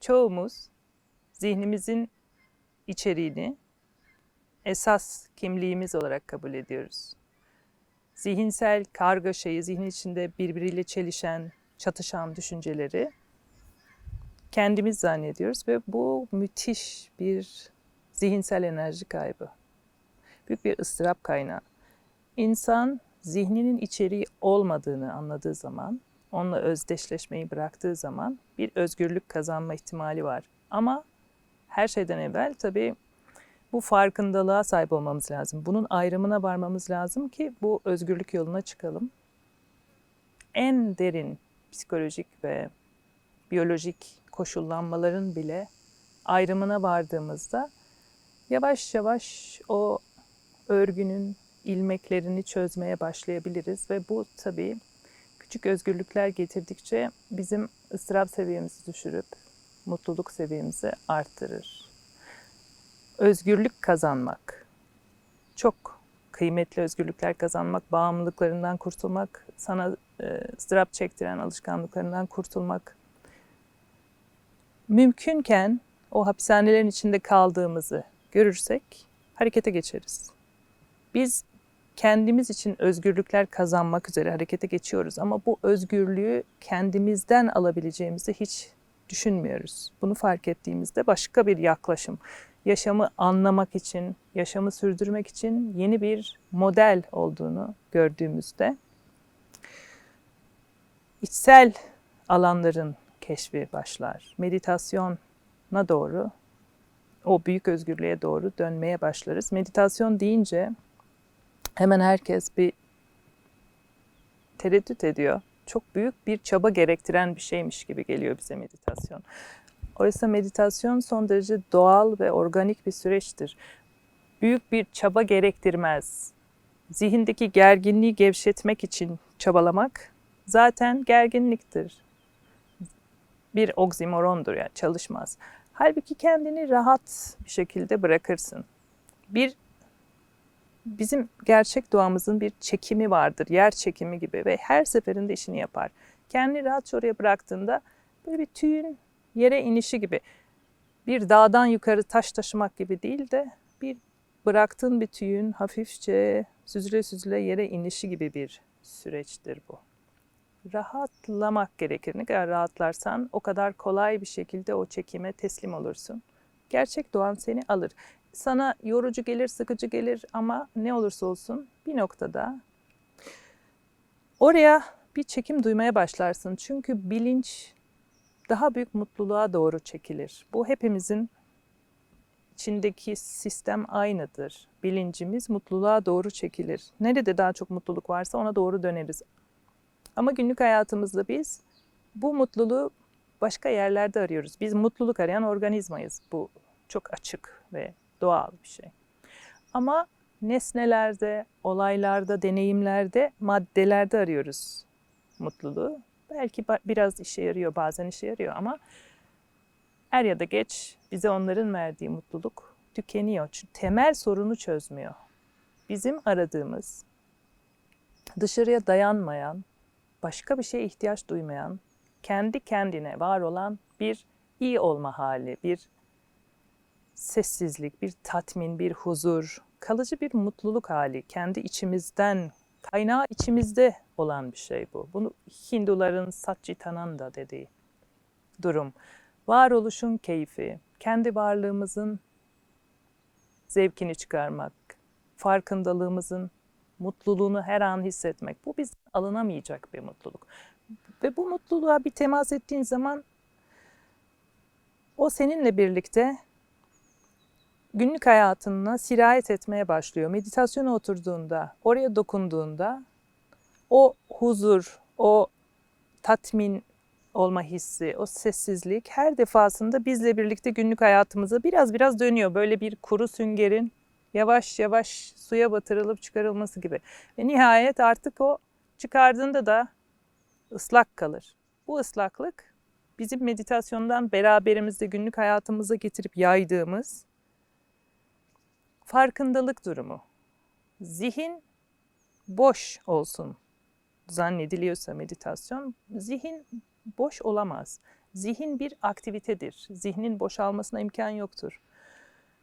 çoğumuz zihnimizin içeriğini esas kimliğimiz olarak kabul ediyoruz. Zihinsel kargaşayı, zihnin içinde birbiriyle çelişen, çatışan düşünceleri kendimiz zannediyoruz ve bu müthiş bir zihinsel enerji kaybı. Büyük bir ıstırap kaynağı. İnsan zihninin içeriği olmadığını anladığı zaman, onunla özdeşleşmeyi bıraktığı zaman bir özgürlük kazanma ihtimali var. Ama her şeyden evvel tabii bu farkındalığa sahip olmamız lazım. Bunun ayrımına varmamız lazım ki bu özgürlük yoluna çıkalım. En derin psikolojik ve biyolojik koşullanmaların bile ayrımına vardığımızda yavaş yavaş o örgünün ilmeklerini çözmeye başlayabiliriz ve bu tabii küçük özgürlükler getirdikçe bizim ıstırap seviyemizi düşürüp mutluluk seviyemizi arttırır. Özgürlük kazanmak, çok kıymetli özgürlükler kazanmak, bağımlılıklarından kurtulmak, sana e, ıstırap çektiren alışkanlıklarından kurtulmak. Mümkünken o hapishanelerin içinde kaldığımızı görürsek harekete geçeriz. Biz kendimiz için özgürlükler kazanmak üzere harekete geçiyoruz ama bu özgürlüğü kendimizden alabileceğimizi hiç düşünmüyoruz. Bunu fark ettiğimizde başka bir yaklaşım, yaşamı anlamak için, yaşamı sürdürmek için yeni bir model olduğunu gördüğümüzde içsel alanların keşfi başlar. Meditasyona doğru, o büyük özgürlüğe doğru dönmeye başlarız. Meditasyon deyince hemen herkes bir tereddüt ediyor. Çok büyük bir çaba gerektiren bir şeymiş gibi geliyor bize meditasyon. Oysa meditasyon son derece doğal ve organik bir süreçtir. Büyük bir çaba gerektirmez. Zihindeki gerginliği gevşetmek için çabalamak zaten gerginliktir. Bir oksimorondur yani çalışmaz. Halbuki kendini rahat bir şekilde bırakırsın. Bir bizim gerçek doğamızın bir çekimi vardır, yer çekimi gibi ve her seferinde işini yapar. Kendini rahat oraya bıraktığında böyle bir tüyün yere inişi gibi bir dağdan yukarı taş taşımak gibi değil de bir bıraktığın bir tüyün hafifçe süzüle süzüle yere inişi gibi bir süreçtir bu. Rahatlamak gerekir. Ne kadar rahatlarsan o kadar kolay bir şekilde o çekime teslim olursun. Gerçek doğan seni alır sana yorucu gelir, sıkıcı gelir ama ne olursa olsun bir noktada oraya bir çekim duymaya başlarsın. Çünkü bilinç daha büyük mutluluğa doğru çekilir. Bu hepimizin içindeki sistem aynıdır. Bilincimiz mutluluğa doğru çekilir. Nerede daha çok mutluluk varsa ona doğru döneriz. Ama günlük hayatımızda biz bu mutluluğu başka yerlerde arıyoruz. Biz mutluluk arayan organizmayız. Bu çok açık ve doğal bir şey. Ama nesnelerde, olaylarda, deneyimlerde, maddelerde arıyoruz mutluluğu. Belki biraz işe yarıyor, bazen işe yarıyor ama er ya da geç bize onların verdiği mutluluk tükeniyor. Çünkü temel sorunu çözmüyor. Bizim aradığımız dışarıya dayanmayan, başka bir şeye ihtiyaç duymayan, kendi kendine var olan bir iyi olma hali, bir sessizlik, bir tatmin, bir huzur, kalıcı bir mutluluk hali, kendi içimizden, kaynağı içimizde olan bir şey bu. Bunu Hinduların Satchitananda dediği durum. Varoluşun keyfi, kendi varlığımızın zevkini çıkarmak, farkındalığımızın mutluluğunu her an hissetmek. Bu biz alınamayacak bir mutluluk. Ve bu mutluluğa bir temas ettiğin zaman o seninle birlikte günlük hayatına sirayet etmeye başlıyor. Meditasyona oturduğunda, oraya dokunduğunda o huzur, o tatmin olma hissi, o sessizlik her defasında bizle birlikte günlük hayatımıza biraz biraz dönüyor. Böyle bir kuru süngerin yavaş yavaş suya batırılıp çıkarılması gibi. Ve nihayet artık o çıkardığında da ıslak kalır. Bu ıslaklık bizim meditasyondan beraberimizde günlük hayatımıza getirip yaydığımız farkındalık durumu. Zihin boş olsun zannediliyorsa meditasyon, zihin boş olamaz. Zihin bir aktivitedir. Zihnin boşalmasına imkan yoktur.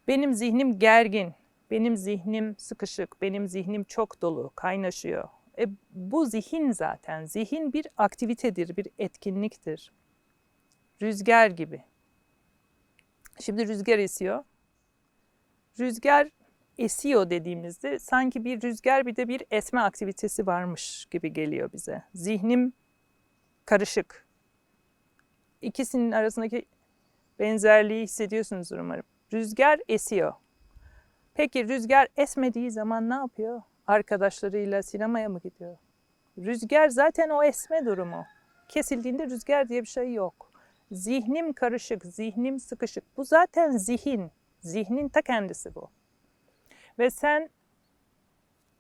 Benim zihnim gergin, benim zihnim sıkışık, benim zihnim çok dolu, kaynaşıyor. E, bu zihin zaten. Zihin bir aktivitedir, bir etkinliktir. Rüzgar gibi. Şimdi rüzgar esiyor. Rüzgar esiyor dediğimizde sanki bir rüzgar bir de bir esme aktivitesi varmış gibi geliyor bize. Zihnim karışık. İkisinin arasındaki benzerliği hissediyorsunuzdur umarım. Rüzgar esiyor. Peki rüzgar esmediği zaman ne yapıyor? Arkadaşlarıyla sinemaya mı gidiyor? Rüzgar zaten o esme durumu. Kesildiğinde rüzgar diye bir şey yok. Zihnim karışık, zihnim sıkışık. Bu zaten zihin. Zihnin ta kendisi bu. Ve sen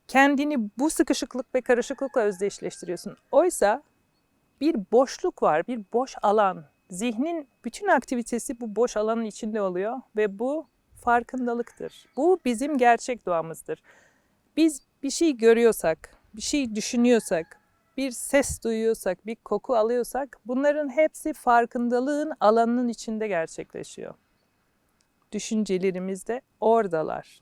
kendini bu sıkışıklık ve karışıklıkla özdeşleştiriyorsun. Oysa bir boşluk var, bir boş alan. Zihnin bütün aktivitesi bu boş alanın içinde oluyor ve bu farkındalıktır. Bu bizim gerçek doğamızdır. Biz bir şey görüyorsak, bir şey düşünüyorsak, bir ses duyuyorsak, bir koku alıyorsak bunların hepsi farkındalığın alanının içinde gerçekleşiyor. Düşüncelerimiz de oradalar.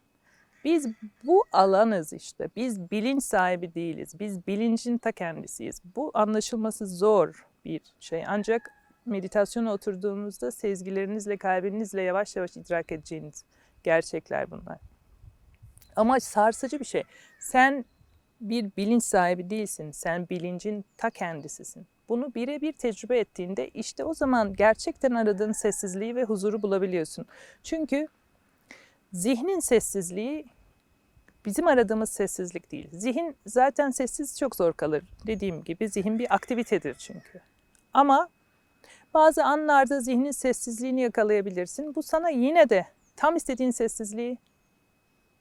Biz bu alanız işte. Biz bilinç sahibi değiliz. Biz bilincin ta kendisiyiz. Bu anlaşılması zor bir şey. Ancak meditasyona oturduğumuzda sezgilerinizle, kalbinizle yavaş yavaş idrak edeceğiniz gerçekler bunlar. Ama sarsıcı bir şey. Sen bir bilinç sahibi değilsin. Sen bilincin ta kendisisin. Bunu birebir tecrübe ettiğinde işte o zaman gerçekten aradığın sessizliği ve huzuru bulabiliyorsun. Çünkü zihnin sessizliği bizim aradığımız sessizlik değil. Zihin zaten sessiz çok zor kalır. Dediğim gibi zihin bir aktivitedir çünkü. Ama bazı anlarda zihnin sessizliğini yakalayabilirsin. Bu sana yine de tam istediğin sessizliği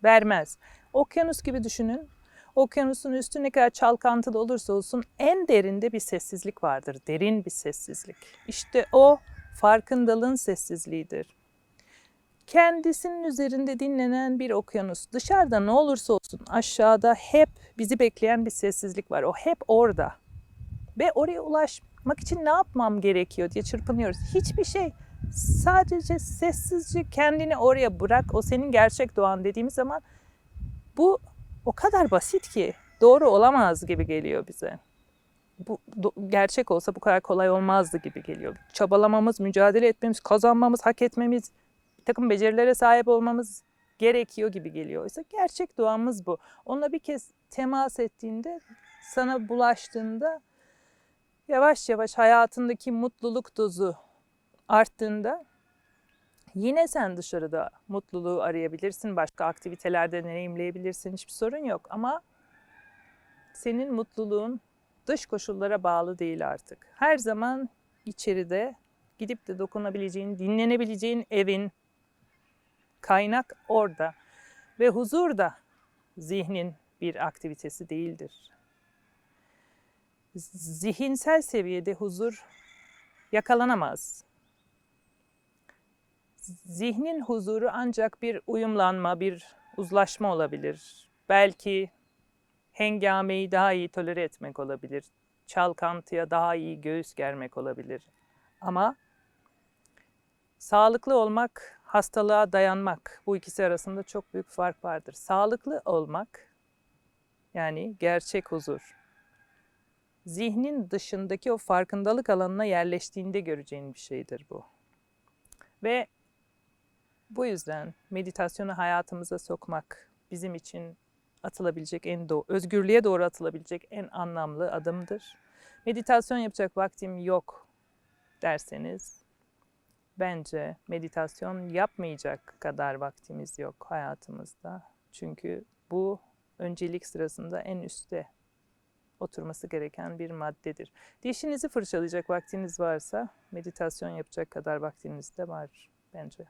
vermez. Okyanus gibi düşünün. Okyanusun üstü ne kadar çalkantılı olursa olsun en derinde bir sessizlik vardır. Derin bir sessizlik. İşte o farkındalığın sessizliğidir. Kendisinin üzerinde dinlenen bir okyanus. Dışarıda ne olursa olsun aşağıda hep bizi bekleyen bir sessizlik var. O hep orada. Ve oraya ulaşmak için ne yapmam gerekiyor diye çırpınıyoruz. Hiçbir şey. Sadece sessizce kendini oraya bırak. O senin gerçek doğan dediğimiz zaman bu o kadar basit ki doğru olamaz gibi geliyor bize. Bu do- gerçek olsa bu kadar kolay olmazdı gibi geliyor. Çabalamamız, mücadele etmemiz, kazanmamız, hak etmemiz, bir takım becerilere sahip olmamız gerekiyor gibi geliyor. Oysa gerçek doğamız bu. Onunla bir kez temas ettiğinde, sana bulaştığında yavaş yavaş hayatındaki mutluluk dozu arttığında yine sen dışarıda mutluluğu arayabilirsin, başka aktivitelerde deneyimleyebilirsin, hiçbir sorun yok. Ama senin mutluluğun dış koşullara bağlı değil artık. Her zaman içeride gidip de dokunabileceğin, dinlenebileceğin evin, kaynak orada. Ve huzur da zihnin bir aktivitesi değildir. Zihinsel seviyede huzur yakalanamaz. Zihnin huzuru ancak bir uyumlanma, bir uzlaşma olabilir. Belki hengameyi daha iyi tolere etmek olabilir. Çalkantıya daha iyi göğüs germek olabilir. Ama sağlıklı olmak, hastalığa dayanmak bu ikisi arasında çok büyük fark vardır. Sağlıklı olmak yani gerçek huzur. Zihnin dışındaki o farkındalık alanına yerleştiğinde göreceğin bir şeydir bu. Ve bu yüzden meditasyonu hayatımıza sokmak bizim için atılabilecek en doğru, özgürlüğe doğru atılabilecek en anlamlı adımdır. Meditasyon yapacak vaktim yok derseniz bence meditasyon yapmayacak kadar vaktimiz yok hayatımızda. Çünkü bu öncelik sırasında en üstte oturması gereken bir maddedir. Dişinizi fırçalayacak vaktiniz varsa meditasyon yapacak kadar vaktiniz de var bence.